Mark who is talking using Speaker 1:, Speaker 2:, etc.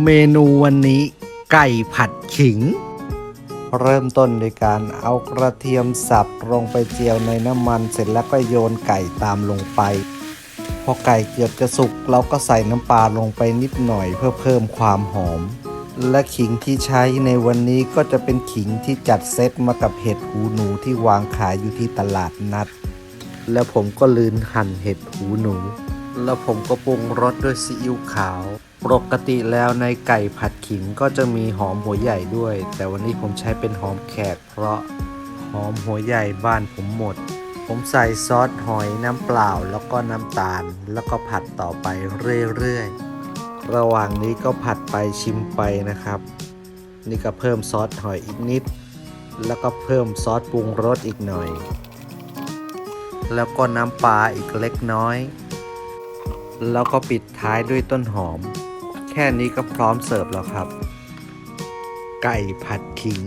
Speaker 1: เมนูวันนี้ไก่ผัดขิง เริ่มต้นโดยการเอากระเทียมสับลงไปเจียวในน้ำมันเสร็จแล้วก็โยนไก่ตามลงไป พอไก่เกือบจะสุกเราก็ใส่น้ำปลาลงไปนิดหน่อยเพื่อเพิ่มความหอม และขิงที่ใช้ในวันนี้ก็จะเป็นขิงที่จัดเซตมากับเห็ดหูหนูที่วางขายอยู่ที่ตลาดนัด แล้วผมก็ลืนหั่นเห็ดหูหนู แล้วผมก็ปรุงรสด้วยซีอิ๊วขาว ปกติแล้วในไก่ผัดขิงก็จะมีหอมหัวใหญ่ด้วย แต่วันนี้ผมใช้เป็นหอมแขก เพราะหอมหัวใหญ่บ้านผมหมด ผมใส่ซอสหอยน้ำเปล่าแล้วก็น้ำตาล แล้วก็ผัดต่อไปเรื่อยๆ ระหว่างนี้ก็ผัดไปชิมไปนะครับ นี่ก็เพิ่มซอสหอยอีกนิด แล้วก็เพิ่มซอสปรุงรสอีกหน่อย แล้วก็น้ำปลาอีกเล็กน้อย แล้วก็ปิดท้ายด้วยต้นหอม แค่นี้ก็พร้อมเสิร์ฟแล้วครับ ไก่ผัดขิง